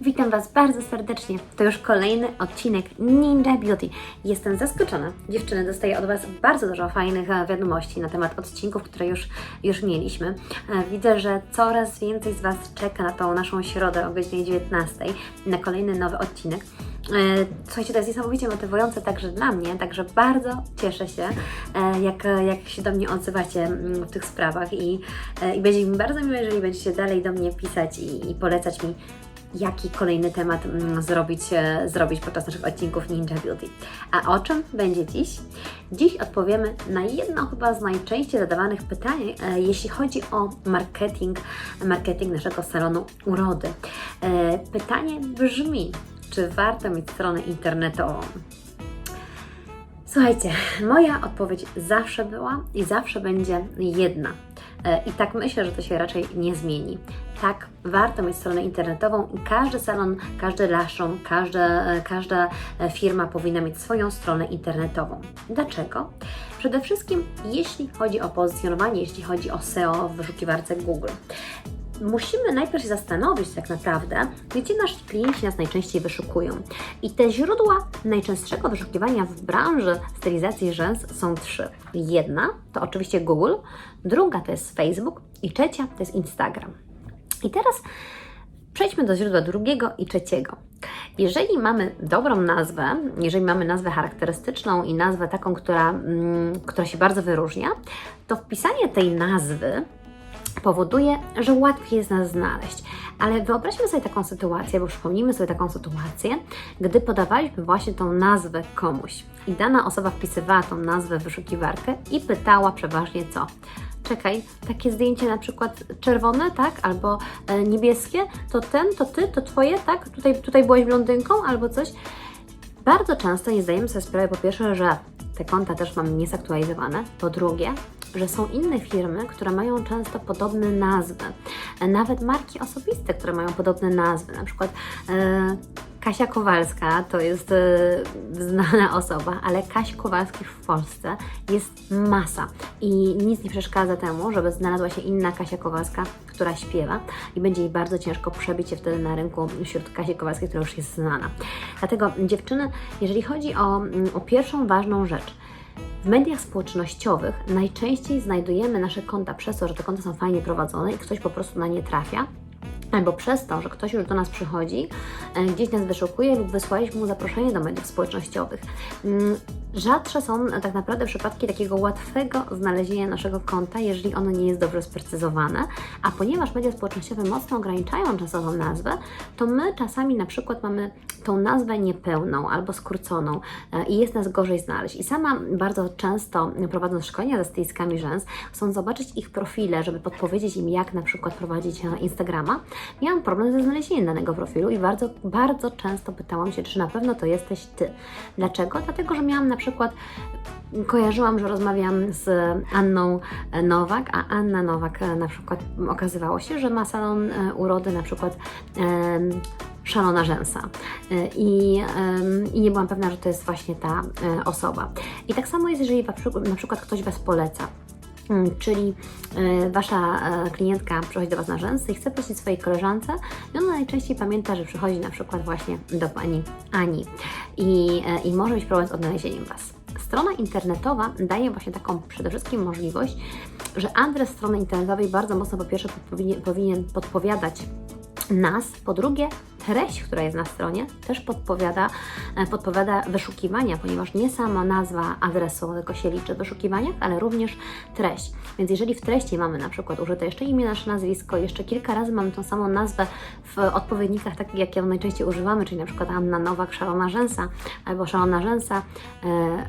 Witam Was bardzo serdecznie. To już kolejny odcinek Ninja Beauty. Jestem zaskoczona. Dziewczyny, dostaję od Was bardzo dużo fajnych e, wiadomości na temat odcinków, które już, już mieliśmy. E, Widzę, że coraz więcej z Was czeka na tą naszą środę o godzinie 19 na kolejny nowy odcinek. E, Słuchajcie, to jest niesamowicie motywujące także dla mnie, także bardzo cieszę się, jak, jak się do mnie odzywacie mm, w tych sprawach i, i będzie mi bardzo miło, jeżeli będziecie dalej do mnie pisać i, i polecać mi jaki kolejny temat mm, zrobić, e, zrobić podczas naszych odcinków Ninja Beauty. A o czym będzie dziś? Dziś odpowiemy na jedno chyba z najczęściej zadawanych pytań, e, jeśli chodzi o marketing, marketing naszego salonu urody. E, Pytanie brzmi, czy warto mieć stronę internetową? Słuchajcie, moja odpowiedź zawsze była i zawsze będzie jedna. I tak myślę, że to się raczej nie zmieni. Tak, warto mieć stronę internetową każdy salon, każdy laszą, każda, każda e, firma powinna mieć swoją stronę internetową. Dlaczego? Przede wszystkim, jeśli chodzi o pozycjonowanie, jeśli chodzi o SEO w wyszukiwarce Google musimy najpierw się zastanowić tak naprawdę, gdzie nasi klienci nas najczęściej wyszukują. I te źródła najczęstszego wyszukiwania w branży stylizacji rzęs są trzy. Jedna to oczywiście Google, druga to jest Facebook i trzecia to jest Instagram. I teraz przejdźmy do źródła drugiego i trzeciego. Jeżeli mamy dobrą nazwę, jeżeli mamy nazwę charakterystyczną i nazwę taką, która, mm, która się bardzo wyróżnia, to wpisanie tej nazwy powoduje, że łatwiej jest nas znaleźć. Ale wyobraźmy sobie taką sytuację, bo przypomnijmy sobie taką sytuację, gdy podawaliśmy właśnie tą nazwę komuś i dana osoba wpisywała tą nazwę w wyszukiwarkę i pytała przeważnie co? Czekaj, takie zdjęcie na przykład czerwone, tak, albo e, niebieskie, to ten, to ty, to twoje, tak, tutaj, tutaj byłaś blondynką albo coś. Bardzo często nie zdajemy sobie sprawy, po pierwsze, że te konta też mamy niezaktualizowane, po drugie, że są inne firmy, które mają często podobne nazwy. Nawet marki osobiste, które mają podobne nazwy. Na przykład e, Kasia Kowalska to jest e, znana osoba, ale Kaś Kowalskich w Polsce jest masa i nic nie przeszkadza temu, żeby znalazła się inna Kasia Kowalska, która śpiewa i będzie jej bardzo ciężko przebić się wtedy na rynku wśród Kasi Kowalskiej, która już jest znana. Dlatego dziewczyny, jeżeli chodzi o, o pierwszą ważną rzecz, w mediach społecznościowych najczęściej znajdujemy nasze konta przez to, że te konta są fajnie prowadzone i ktoś po prostu na nie trafia. Albo przez to, że ktoś już do nas przychodzi, e, gdzieś nas wyszukuje lub wysłaliśmy mu zaproszenie do mediów społecznościowych. Rzadsze są tak naprawdę przypadki takiego łatwego znalezienia naszego konta, jeżeli ono nie jest dobrze sprecyzowane, a ponieważ media społecznościowe mocno ograniczają czasową nazwę, to my czasami na przykład mamy tą nazwę niepełną albo skróconą e, i jest nas gorzej znaleźć. I sama bardzo często prowadząc szkolenia ze stylistkami rzęs, chcąc zobaczyć ich profile, żeby podpowiedzieć im, jak na przykład prowadzić e, Instagrama, miałam problem ze znalezieniem danego profilu i bardzo, bardzo często pytałam się, czy na pewno to jesteś Ty. Dlaczego? Dlatego, że miałam na przykład kojarzyłam, że rozmawiam z Anną Nowak, a Anna Nowak e, na przykład okazywało się, że ma salon e, urody na przykład em, szalona rzęsa E, I, i nie byłam pewna, że to jest właśnie ta e, osoba. I tak samo jest, jeżeli przykład, na przykład ktoś Was poleca. Mm, Czyli e, Wasza e, klientka przychodzi do Was na rzęsy i chce prosić swojej koleżance i ona najczęściej pamięta, że przychodzi na przykład właśnie do Pani Ani i, e, i może mieć problem z odnalezieniem Was. Strona internetowa daje właśnie taką przede wszystkim możliwość, że adres strony internetowej bardzo mocno po pierwsze powinien, powinien podpowiadać nas, po drugie treść, która jest na stronie, też podpowiada, e, podpowiada wyszukiwania, ponieważ nie sama nazwa adresu tylko się liczy w wyszukiwaniach, ale również treść. Więc jeżeli w treści mamy na przykład użyte jeszcze imię, nasze nazwisko, jeszcze kilka razy mamy tą samą nazwę w odpowiednikach takich, jakie najczęściej używamy, czyli na przykład Anna Nowak, Szalona Rzęsa albo Szalona Rzęsa, e,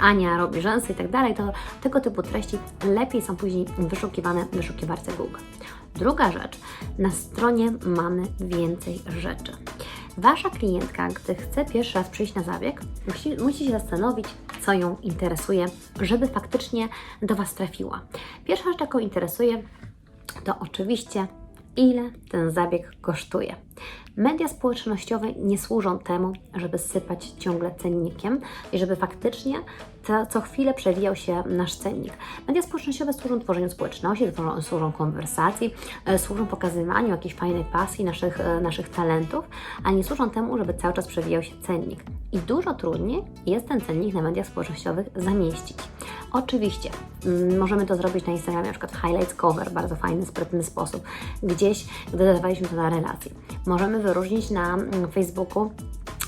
Ania robi rzęsy i tak dalej, to tego typu treści lepiej są później wyszukiwane w wyszukiwarce Google. Druga rzecz, na stronie mamy więcej rzeczy. Wasza klientka, gdy chce pierwszy raz przyjść na zabieg, musi, musi się zastanowić, co ją interesuje, żeby faktycznie do Was trafiła. Pierwsza rzecz, jaką interesuje, to oczywiście ile ten zabieg kosztuje. Media społecznościowe nie służą temu, żeby sypać ciągle cennikiem i żeby faktycznie co, co chwilę przewijał się nasz cennik. Media społecznościowe służą tworzeniu społeczności, służą, służą konwersacji, e, służą pokazywaniu jakiejś fajnej pasji, naszych, e, naszych talentów, a nie służą temu, żeby cały czas przewijał się cennik. I dużo trudniej jest ten cennik na mediach społecznościowych zamieścić. Oczywiście mm, możemy to zrobić na Instagramie, na przykład highlights cover, bardzo fajny, sprytny sposób, gdzieś, gdy dodawaliśmy to na relacje. Możemy wyróżnić na mm, Facebooku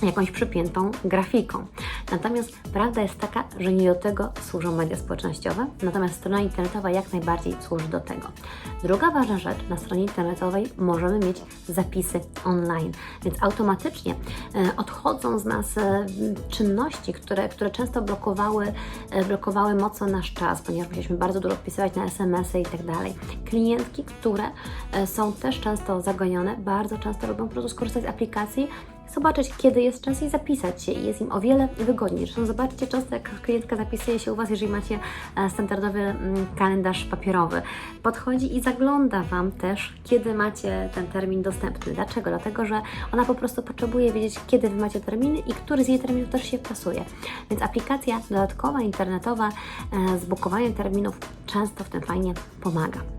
jakąś przypiętą grafiką. Natomiast prawda jest taka, że nie do tego służą media społecznościowe, natomiast strona internetowa jak najbardziej służy do tego. Druga ważna rzecz, na stronie internetowej możemy mieć zapisy online, więc automatycznie e, odchodzą z nas e, czynności, które, które często blokowały, e, blokowały mocno nasz czas, ponieważ musieliśmy bardzo dużo odpisywać na SMS-y i tak dalej. Klientki, które są też często zagonione, bardzo często lubią po prostu skorzystać z aplikacji, zobaczyć, kiedy jest czas i zapisać się. I jest im o wiele wygodniej. Zresztą zobaczcie często, jak klientka zapisuje się u Was, jeżeli macie e, standardowy mm, kalendarz papierowy. Podchodzi i zagląda Wam też, kiedy macie ten termin dostępny. Dlaczego? Dlatego, że ona po prostu potrzebuje wiedzieć, kiedy Wy macie terminy i który z jej terminów też się pasuje. Więc aplikacja dodatkowa, internetowa e, z bukowaniem terminów często w tym fajnie pomaga.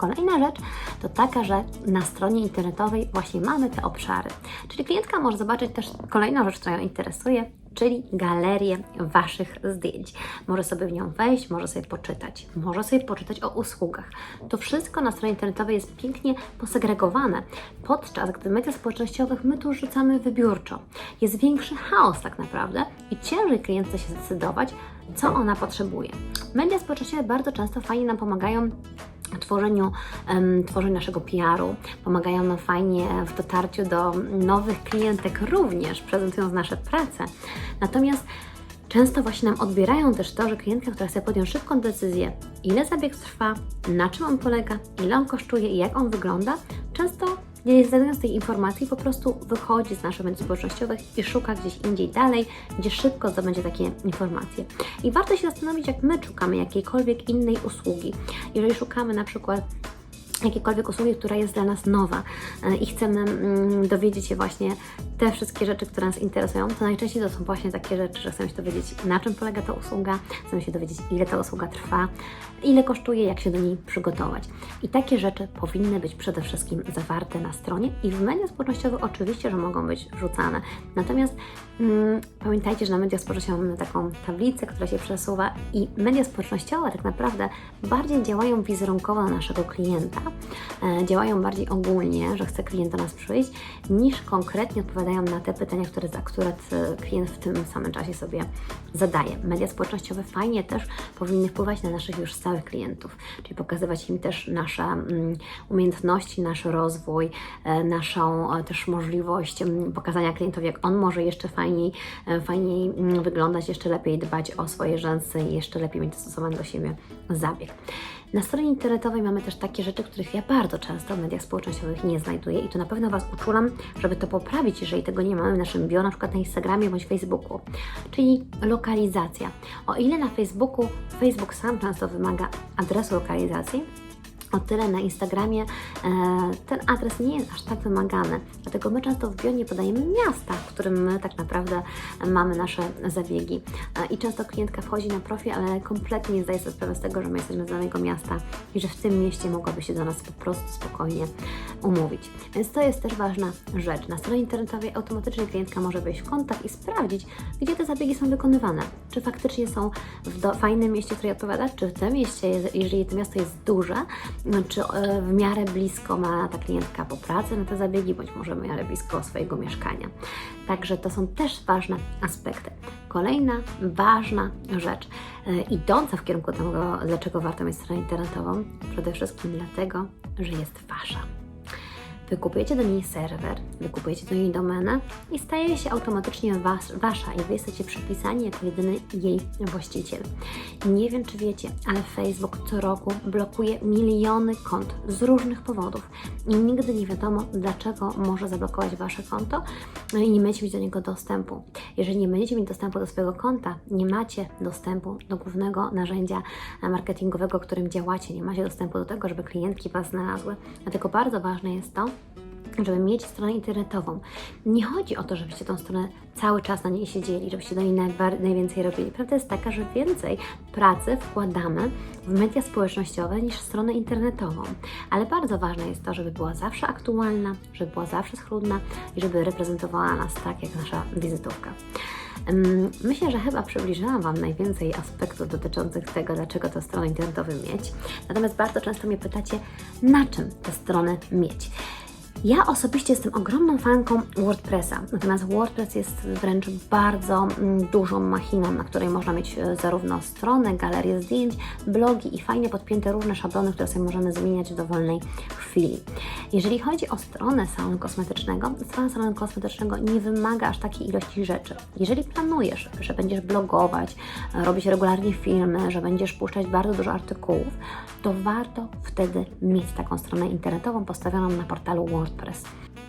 Kolejna rzecz to taka, że na stronie internetowej właśnie mamy te obszary. Czyli klientka może zobaczyć też kolejną rzecz, która ją interesuje, czyli galerię Waszych zdjęć. Może sobie w nią wejść, może sobie poczytać, może sobie poczytać o usługach. To wszystko na stronie internetowej jest pięknie posegregowane, podczas gdy w mediach społecznościowych my tu rzucamy wybiórczo. Jest większy chaos tak naprawdę i ciężej klientce się zdecydować, co ona potrzebuje. Media społecznościowe bardzo często fajnie nam pomagają tworzeniu, tworzeniu naszego PR-u, pomagają nam fajnie w dotarciu do nowych klientek również, prezentując nasze prace. Natomiast często właśnie nam odbierają też to, że klientka, która chce podjąć szybką decyzję, ile zabieg trwa, na czym on polega, ile on kosztuje i jak on wygląda, często nie znajdując tej informacji, po prostu wychodzi z naszych mediów społecznościowych i szuka gdzieś indziej dalej, gdzie szybko zdobędzie takie informacje. I warto się zastanowić, jak my szukamy jakiejkolwiek innej usługi. Jeżeli szukamy na przykład jakiejkolwiek usługi, która jest dla nas nowa e, i chcemy mm, dowiedzieć się właśnie te wszystkie rzeczy, które nas interesują, to najczęściej to są właśnie takie rzeczy, że chcemy się dowiedzieć, na czym polega ta usługa, chcemy się dowiedzieć, ile ta usługa trwa, ile kosztuje, jak się do niej przygotować. I takie rzeczy powinny być przede wszystkim zawarte na stronie i w mediach społecznościowych oczywiście, że mogą być wrzucane. Natomiast mm, pamiętajcie, że na mediach społecznościowych mamy taką tablicę, która się przesuwa i media społecznościowe tak naprawdę bardziej działają wizerunkowo na naszego klienta, działają bardziej ogólnie, że chce klient do nas przyjść, niż konkretnie odpowiadają na te pytania, które akurat e, klient w tym samym czasie sobie zadaje. Media społecznościowe fajnie też powinny wpływać na naszych już stałych klientów, czyli pokazywać im też nasze mm, umiejętności, nasz rozwój, e, naszą e, też możliwość mm, pokazania klientowi, jak on może jeszcze fajniej, e, fajniej mm, wyglądać, jeszcze lepiej dbać o swoje rzęsy i jeszcze lepiej mieć dostosowany do siebie zabieg. Na stronie internetowej mamy też takie rzeczy, których ja bardzo często w mediach społecznościowych nie znajduję i to na pewno Was uczulam, żeby to poprawić, jeżeli tego nie mamy w naszym bio, na przykład na Instagramie bądź Facebooku. Czyli lokalizacja. O ile na Facebooku Facebook sam często wymaga adresu lokalizacji, o tyle na Instagramie e, ten adres nie jest aż tak wymagany. Dlatego my często w bio nie podajemy miasta, w którym my tak naprawdę mamy nasze zabiegi. E, I często klientka wchodzi na profil, ale kompletnie nie zdaje sobie sprawy z tego, że my jesteśmy z danego miasta i że w tym mieście mogłaby się do nas po prostu spokojnie umówić. Więc to jest też ważna rzecz. Na stronie internetowej automatycznie klientka może wejść w kontakt i sprawdzić, gdzie te zabiegi są wykonywane. Czy faktycznie są w fajnym mieście, które odpowiada, czy w tym mieście, jeżeli to miasto jest duże, czy e, w miarę blisko ma ta klientka po pracy na te zabiegi, bądź może w miarę blisko swojego mieszkania. Także to są też ważne aspekty. Kolejna ważna rzecz, e, idąca w kierunku tego, dlaczego warto mieć stronę internetową, przede wszystkim dlatego, że jest Wasza. Wykupujecie do niej serwer, wykupujecie do niej domenę i staje się automatycznie was, wasza i wy jesteście przypisani jako jedyny jej właściciel. Nie wiem, czy wiecie, ale Facebook co roku blokuje miliony kont z różnych powodów i nigdy nie wiadomo, dlaczego może zablokować wasze konto i nie będziecie mieć do niego dostępu. Jeżeli nie będziecie mieć dostępu do swojego konta, nie macie dostępu do głównego narzędzia marketingowego, którym działacie, nie macie dostępu do tego, żeby klientki Was znalazły. Dlatego bardzo ważne jest to, żeby mieć stronę internetową. Nie chodzi o to, żebyście tą stronę cały czas na niej siedzieli, żebyście do niej najwięcej robili. Prawda jest taka, że więcej pracy wkładamy w media społecznościowe niż w stronę internetową. Ale bardzo ważne jest to, żeby była zawsze aktualna, żeby była zawsze schludna i żeby reprezentowała nas tak jak nasza wizytówka. Myślę, że chyba przybliżyłam Wam najwięcej aspektów dotyczących tego, dlaczego tę stronę internetową mieć. Natomiast bardzo często mnie pytacie, na czym tę stronę mieć. Ja osobiście jestem ogromną fanką WordPressa, natomiast WordPress jest wręcz bardzo mm, dużą machiną, na której można mieć e, zarówno stronę, galerię zdjęć, blogi i fajnie podpięte różne szablony, które sobie możemy zmieniać w dowolnej chwili. Jeżeli chodzi o stronę salonu kosmetycznego, strona salonu kosmetycznego nie wymaga aż takiej ilości rzeczy. Jeżeli planujesz, że będziesz blogować, robić regularnie filmy, że będziesz puszczać bardzo dużo artykułów, to warto wtedy mieć taką stronę internetową postawioną na portalu WordPress.